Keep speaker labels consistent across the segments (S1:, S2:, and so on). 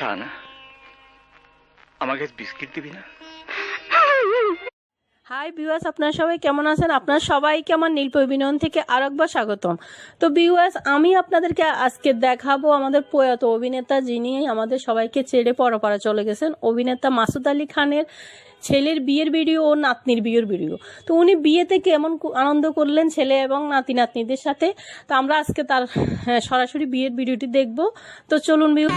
S1: শাহানা আমাকে বিস্কিট দিবি না?
S2: হাই বিওয়াস আপনারা সবাই কেমন আছেন? আপনারা সবাইকে আমার নীল অভিনয়ন থেকে আরেকবার স্বাগতম। তো বিওয়াস আমি আপনাদেরকে আজকে দেখাবো আমাদের প্রয়াত অভিনেতা যিনি আমাদের সবাইকে ছেড়ে পরপাড়া চলে গেছেন অভিনেতা মাসুদ আলী খানের ছেলের বিয়ের ভিডিও ও নাতনির বিয়ের ভিডিও। তো উনি বিয়েতে কেমন আনন্দ করলেন ছেলে এবং নাতি নাতনিদের সাথে? তো আমরা আজকে তার হ্যাঁ, সরাসরি বিয়ের ভিডিওটি দেখব। তো চলুন বিউ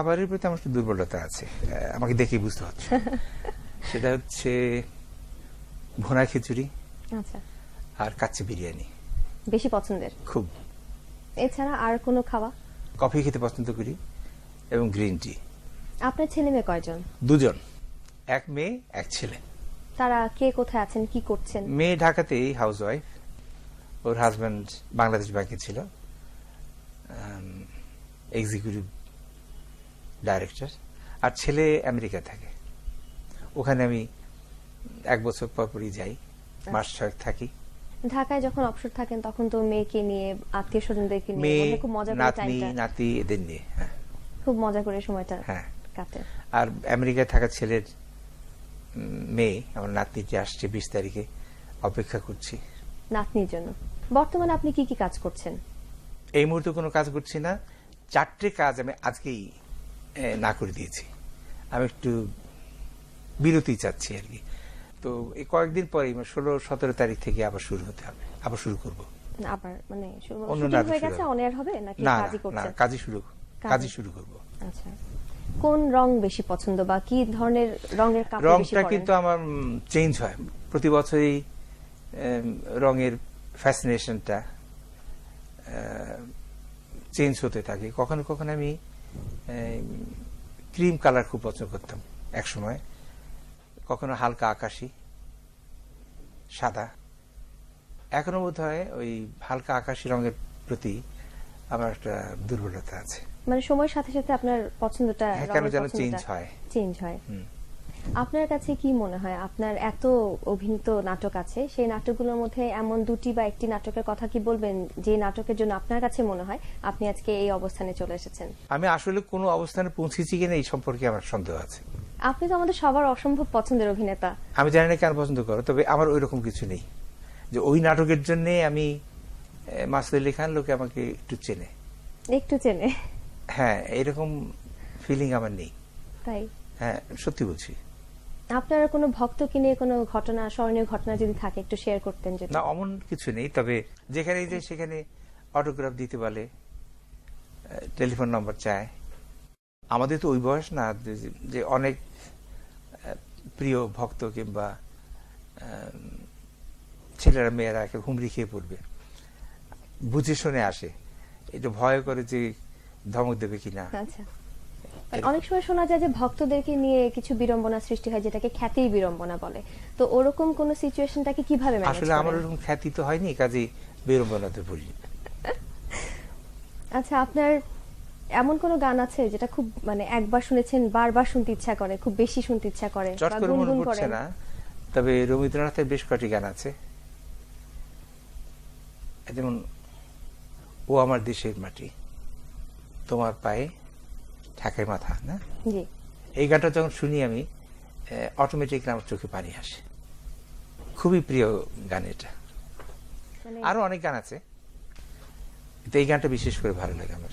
S3: খাবারের প্রতি আমার একটু দুর্বলতা আছে। আমাকে দেখে বুঝতে হচ্ছে। সেটা হচ্ছে ভুনা খিচুড়ি
S4: আচ্ছা।
S3: আর কাচ্চি বিরিয়ানি।
S4: বেশি পছন্দের?
S3: খুব।
S4: এছাড়া আর কোনো খাওয়া?
S3: কফি খেতে পছন্দ করি এবং গ্রিন টি।
S4: আপনার ছেলে মেয়ে কয়জন?
S3: দুজন। এক মেয়ে এক ছেলে।
S4: তারা কে কোথায় আছেন কি করছেন?
S3: মেয়ে ঢাকাতেই হাউস ওয়াইফ ওর হাজব্যান্ড বাংলাদেশ ব্যাংকে ছিল। এক্সিকিউটিভ ডাইরেক্টর আর ছেলে আমেরিকা থাকে। ওখানে আমি এক বছর পর পরই যাই মাস ছয়েক থাকি।
S4: ঢাকায় যখন অবসর থাকেন তখন তো মেয়েকে নিয়ে আত্মীয় স্বজনদেরকে নিয়ে
S3: মেয়ে
S4: মনে খুব মজা করে
S3: নাতনি নাতি এদের নিয়ে হ্যাঁ।
S4: খুব মজা করে সময়টা
S3: হ্যাঁ।
S4: কাটে।
S3: আর আমেরিকায় থাকা ছেলের মেয়ে আমার নাতনিটি আসছে বিশ তারিখে অপেক্ষা করছি।
S4: নাতনির জন্য। বর্তমানে আপনি কি কি কাজ করছেন?
S3: এই মুহূর্তে কোনো কাজ করছি না। চারটে কাজ আমি আজকেই না করে দিয়েছি। আমি একটু বিরতি চাচ্ছি আর কি। তো এই কয়েকদিন পরে ষোলো সতেরো তারিখ থেকে আবার শুরু হতে হবে। আবার শুরু করব।
S4: আবার মানে শুরু-
S3: অন্য
S4: শুটিং
S3: নাটক
S4: হয়ে গেছে অন এয়ার হবে নাকি কাজই
S3: না, না কাজই শুরু
S4: কাজই।
S3: শুরু করব।
S4: আচ্ছা। কোন রং বেশি পছন্দ বা কি ধরনের রঙের কাপড় বেশি
S3: রংটা কিন্তু আমার চেঞ্জ হয়। প্রতি বছরই রঙের ফ্যাসিনেশনটা চেঞ্জ হতে থাকে। কখনো কখনো আমি ক্রিম কালার খুব পছন্দ করতাম এক সময় কখনো হালকা আকাশি সাদা। এখনও বোধ হয় ওই হালকা আকাশি রঙের প্রতি আমার একটা দুর্বলতা আছে।
S4: মানে সময়ের সাথে সাথে আপনার পছন্দটা
S3: হ্যাঁ, কেন যেন চেঞ্জ হয়।
S4: চেঞ্জ হয়। আপনার কাছে কি মনে হয়? আপনার এত অভিনীত নাটক আছে সেই নাটকগুলোর মধ্যে এমন দুটি বা একটি নাটকের কথা কি বলবেন যে নাটকের জন্য আপনার কাছে মনে হয় আপনি আজকে এই অবস্থানে চলে এসেছেন?
S3: আমি আসলে কোনো অবস্থানে পৌঁছেছি কিনা এই সম্পর্কে আমার সন্দেহ আছে।
S4: আপনি তো আমাদের সবার অসম্ভব পছন্দের অভিনেতা।
S3: আমি জানি না কেন পছন্দ করো তবে আমার ওই রকম কিছু নেই। যে ওই নাটকের জন্য আমি আহ, মাসুদ আলী খান লোকে আমাকে একটু চেনে।
S4: একটু চেনে।
S3: হ্যাঁ এরকম ফিলিং আমার নেই।
S4: তাই?
S3: হ্যাঁ সত্যি বলছি।
S4: আপনার কোনো ভক্তকে নিয়ে কোনো ঘটনা স্মরণীয় ঘটনা যদি থাকে একটু শেয়ার করতেন যদি।
S3: না অমন কিছু নেই তবে যেখানে যে সেখানে অটোগ্রাফ দিতে বলে টেলিফোন নম্বর চায় আমাদের তো ওই বয়স না যে- অনেক প্রিয় ভক্ত কিংবা ছেলেরা মেয়েরা একে হুমড়ি খেয়ে পড়বে। বুঝে শুনে আসে। এটা ভয় করে যে ধমক দেবে কিনা।
S4: আচ্ছা। অনেক সময় শোনা যায় যে ভক্তদেরকে নিয়ে কিছু বিড়ম্বনা সৃষ্টি হয় যেটাকে খ্যাতির বিড়ম্বনা বলে। তো ওরকম কোন সিচুয়েশনটাকে কীভাবে ম্যানেজ
S3: আসলে আমার ওরকম খ্যাতি তো হয়নি কাজে বিড়ম্বনাতে পড়ি।
S4: আচ্ছা আপনার এমন কোন গান আছে যেটা খুব মানে একবার শুনেছেন বারবার শুনতে ইচ্ছা করে খুব বেশি শুনতে ইচ্ছা করে বা
S3: করে মনে
S4: গুনগুন
S3: পড়ছে না তবে রবীন্দ্রনাথের বেশ কয়েকটি গান আছে। যেমন ও আমার দেশের মাটি তোমার পায়ে ঠাকের মাথা না? এই গানটা যখন শুনি আমি অটোমেটিক আমার চোখে পানি আসে। খুবই প্রিয় গান এটা।
S4: মানে
S3: আরও অনেক গান আছে কিন্তু এই গানটা বিশেষ করে ভালো লাগে আমার।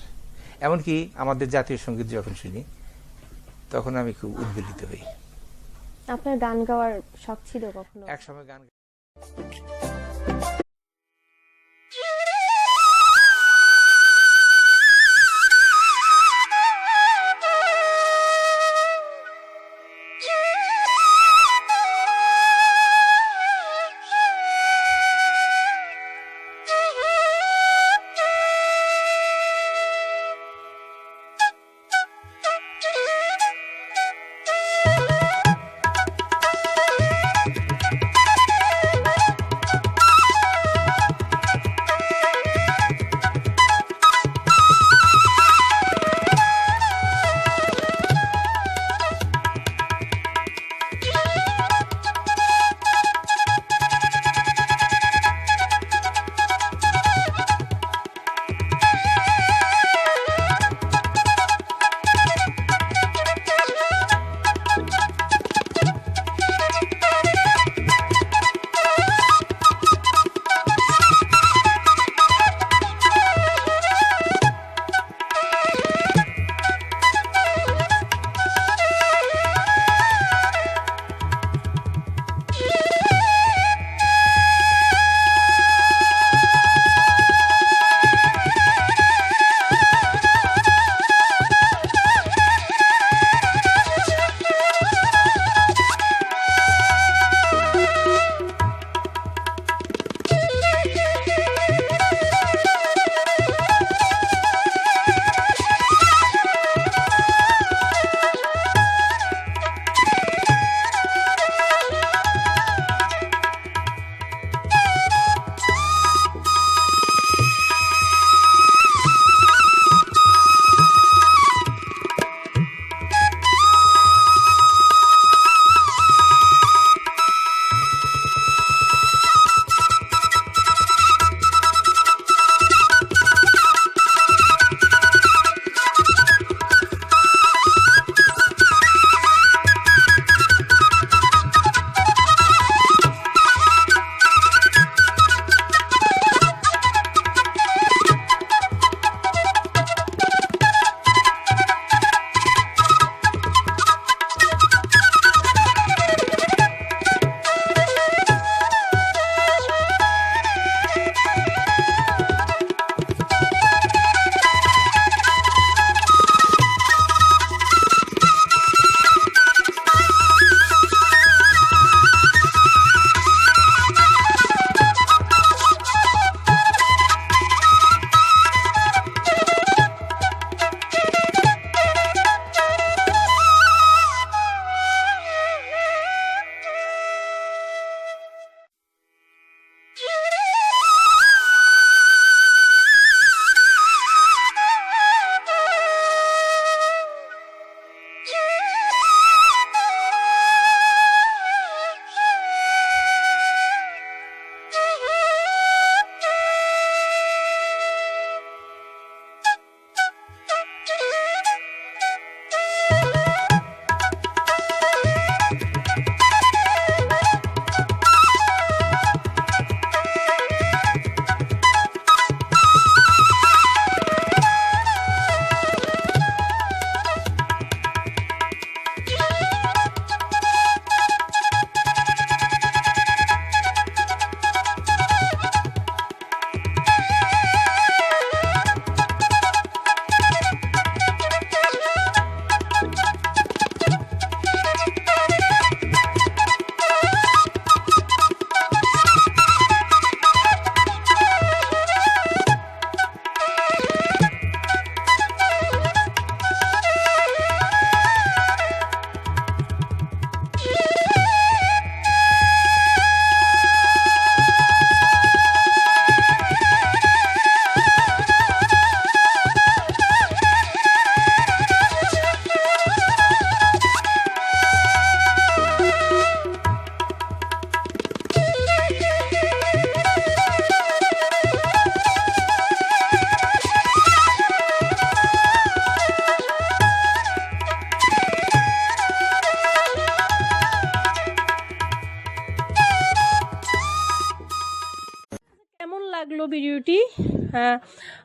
S3: এমনকি আমাদের জাতীয় সংগীত যখন শুনি তখন আমি খুব উদ্বেলিত হই।
S4: আপনার গান গাওয়ার শখ ছিল কখনো?
S3: এক সময় গান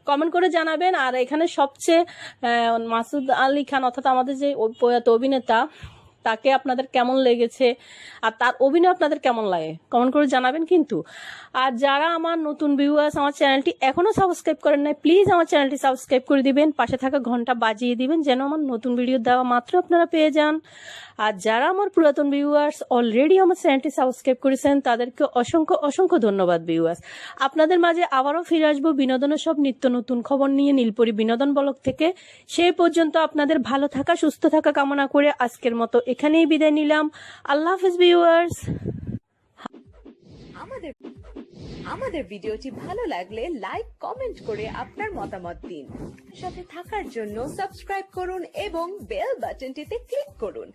S2: কমেন্ট করে জানাবেন। আর এখানে সবচেয়ে মাসুদ আলী খান অর্থাৎ আমাদের যে অভিনেতা তাকে আপনাদের কেমন লেগেছে আর তার অভিনয় আপনাদের কেমন লাগে? কমেন্ট করে জানাবেন কিন্তু। আর যারা আমার নতুন ভিউয়ার্স আমার চ্যানেলটি এখনও সাবস্ক্রাইব করেন নাই প্লিজ আমার চ্যানেলটি সাবস্ক্রাইব করে দিবেন, পাশে থাকা ঘণ্টা বাজিয়ে দিবেন যেন আমার নতুন ভিডিও দেওয়া মাত্র আপনারা পেয়ে যান। আর যারা আমার পুরাতন ভিউয়ার্স অলরেডি আমার চ্যানেলটি সাবস্ক্রাইব করেছেন, তাদেরকে অসংখ্য অসংখ্য ধন্যবাদ ভিউয়ার্স আপনাদের মাঝে আবারও ফিরে আসব বিনোদনের সব নিত্য নতুন খবর নিয়ে নীলপরি বিনোদন ব্লক থেকে। সেই পর্যন্ত আপনাদের ভালো থাকা, সুস্থ থাকা কামনা করে আজকের মতো এখানেই বিদায় নিলাম। আল্লাহ হাফিজ ভিউয়ার্স
S5: আমাদের আমাদের ভিডিওটি ভালো লাগলে লাইক, কমেন্ট করে আপনার মতামত দিন। সাথে থাকার জন্য সাবস্ক্রাইব করুন এবং বেল বাটনটিতে ক্লিক করুন।